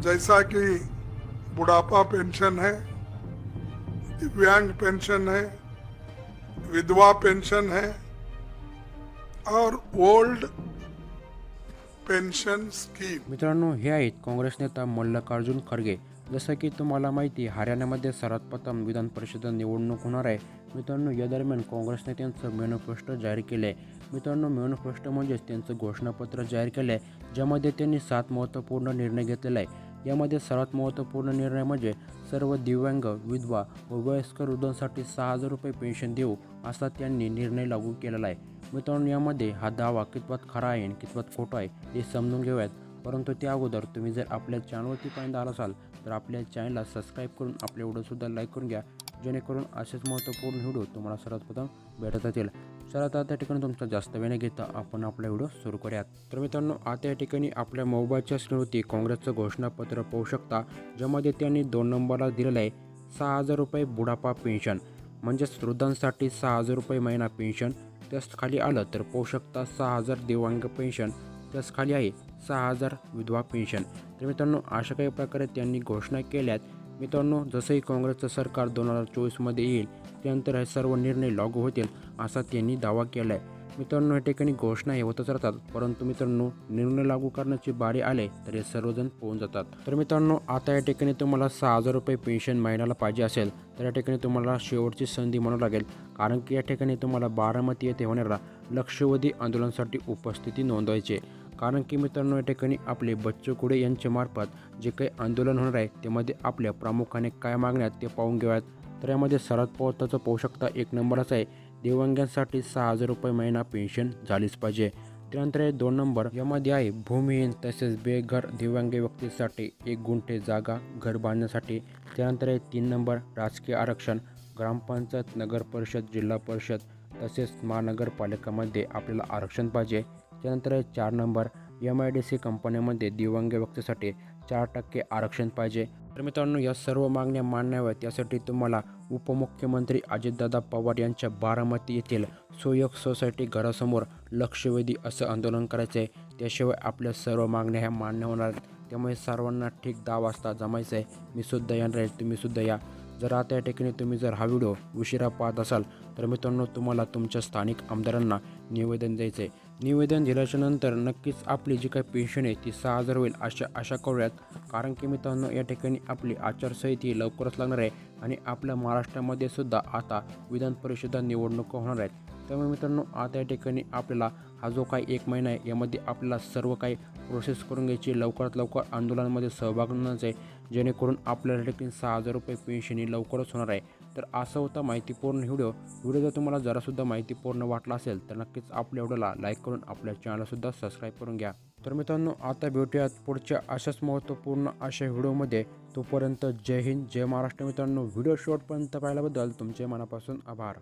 जैसा कि बुढ़ापा पेंशन है दिव्यांग पेंशन है विधवा पेंशन है और ओल्ड पेन्शन स्कीम। मित्रांनो हे आहेत काँग्रेस नेता मल्लिकार्जुन खरगे. जसं की तुम्हाला माहिती हरियाणामध्ये सर्वात प्रथम विधान परिषद निवडणूक होणार आहे. मित्रांनो या दरम्यान काँग्रेस नेत्यांचं मॅनिफेस्टो जाहीर केलं आहे मित्रांनो मॅनिफेस्टो म्हणजेच त्यांचं घोषणापत्र जाहीर केलं आहे ज्यामध्ये त्यांनी सात महत्त्वपूर्ण निर्णय घेतलेला आहे. यामध्ये सर्वात महत्त्वपूर्ण निर्णय म्हणजे सर्व दिव्यांग विधवा व वयस्कर वृद्धांसाठी सहा हजार रुपये पेन्शन देऊ असा त्यांनी निर्णय लागू केलेला आहे. मित्रांनो यामध्ये हा दावा कितपत खरा आहे आणि कितपत खोटा आहे हे समजून घेऊयात. परंतु त्या अगोदर तुम्ही जर आपल्या चॅनलवरती पहिल्यांदा आला असाल तर आपल्या चॅनलला सबस्क्राईब करून आपल्या व्हिडिओसुद्धा लाईक करून घ्या. जेणेकरून असेच महत्त्वपूर्ण व्हिडिओ तुम्हाला सर्वात प्रथम भेटत जातील. चला आता त्या ठिकाणी तुमचा जास्त वेळ न घेता आपण आपला व्हिडिओ सुरू करूयात. तर मित्रांनो आता या ठिकाणी आपल्या मोबाईलच्या स्क्रीनवरती काँग्रेसचं घोषणापत्र पाहू शकता ज्यामध्ये त्यांनी दोन नंबरला दिलेलं आहे सहा हजार रुपये बुढापा पेन्शन म्हणजेच वृद्धांसाठी सहा हजार रुपये महिना पेन्शन त्याच खाली आलं तर पाहू शकता सहा हजार दिव्यांग पेन्शन प्लस खाली आहे सहा हजार विधवा पेन्शन तर मित्रांनो अशा काही प्रकारे त्यांनी घोषणा केल्यात. मित्रांनो जसंही काँग्रेसचं सरकार दोन हजार चोवीसमध्ये येईल त्यानंतर हे सर्व निर्णय लागू होतील असा त्यांनी दावा केला आहे मित्रांनो या ठिकाणी घोषणा हे होतच राहतात. परंतु मित्रांनो निर्णय लागू करण्याची बारी आले तर हे सर्वजण पोहून जातात. तर मित्रांनो आता या ठिकाणी तुम्हाला सहा हजार रुपये पेन्शन महिन्याला पाहिजे असेल तर या ठिकाणी तुम्हाला शेवटची संधी म्हणावं लागेल. कारण की या ठिकाणी तुम्हाला बारामती येथे होणाऱ्या लक्षवेधी आंदोलनासाठी उपस्थिती नोंदवायची आहे. कारण की मित्रांनो या ठिकाणी आपले बच्चू कुडे यांच्या मार्फत जे काही आंदोलन होणार आहे त्यामध्ये आपल्या प्रामुख्याने काय मागण्यात ते पाहून घेऊयात. तर यामध्ये सर्वात पोहोचताचं पाहू शकता एक नंबरच आहे दिव्यांगांसाठी सहा हजार रुपये महिना पेन्शन झालीच पाहिजे. त्यानंतर आहे दोन नंबर यामध्ये आहे भूमिहीन तसेच बेघर दिव्यांग व्यक्तीसाठी एक गुंठे जागा घर बांधण्यासाठी. त्यानंतर आहे तीन नंबर राजकीय आरक्षण ग्रामपंचायत नगर परिषद जिल्हा परिषद तसेच महानगरपालिकामध्ये आपल्याला आरक्षण पाहिजे. त्यानंतर चार number M I D C कंपन्यांमध्ये दिव्यांग व्यक्तीसाठी चार टक्के आरक्षण पाहिजे. तर मित्रांनो या सर्व मागण्या मान्य यासाठी तुम्हाला उपमुख्यमंत्री अजितदादा पवार यांच्या बारामती येथील सुयोग सोसायटी घरासमोर लक्षवेधी असं आंदोलन करायचं आहे त्याशिवाय आपल्या सर्व मागण्या ह्या मान्य होणार आहेत. त्यामुळे सर्वांना ठीक दहा वाजता जमायचं आहे मी सुद्धा येणार आहे. तुम्ही सुद्धा या. जर आता या ठिकाणी तुम्ही जर हा व्हिडिओ उशिरा पाहत असाल तर मित्रांनो तुम्हाला तुमच्या स्थानिक आमदारांना निवेदन द्यायचं आहे निवेदन दिल्याच्या नंतर नक्कीच आपली जी काही पेन्शन आहे ती सहा हजार होईल अशा आशा करूयात कारण की मित्रांनो या ठिकाणी आपली आचारसंहिती लवकरच लागणार आहे आणि आपल्या महाराष्ट्रामध्ये सुद्धा आता विधान परिषदा निवडणुका होणार आहेत. त्यामुळे मित्रांनो आता या ठिकाणी आपल्याला हा जो काही एक महिना आहे यामध्ये आपल्याला सर्व काही प्रोसेस करून घ्यायची लवकरात लवकर आंदोलनामध्ये सहभाग नोंदवायचा आहे. जेणेकरून आपल्याला या ठिकाणी सहा हजार रुपये पेन्शन ही लवकरच होणार आहे. तर असा होता माहितीपूर्ण व्हिडिओ. व्हिडिओ जर तुम्हाला जरासुद्धा माहितीपूर्ण वाटला असेल तर नक्कीच आपल्या व्हिडिओला लाईक करून आपल्या चॅनलसुद्धा सबस्क्राईब करून घ्या. तर मित्रांनो आता भेटूयात पुढच्या अशाच महत्त्वपूर्ण अशा व्हिडिओमध्ये. तोपर्यंत जय हिंद जय महाराष्ट्र मित्रांनो. व्हिडिओ शॉर्टपर्यंत पाहिल्याबद्दल तुमचे मनापासून आभार.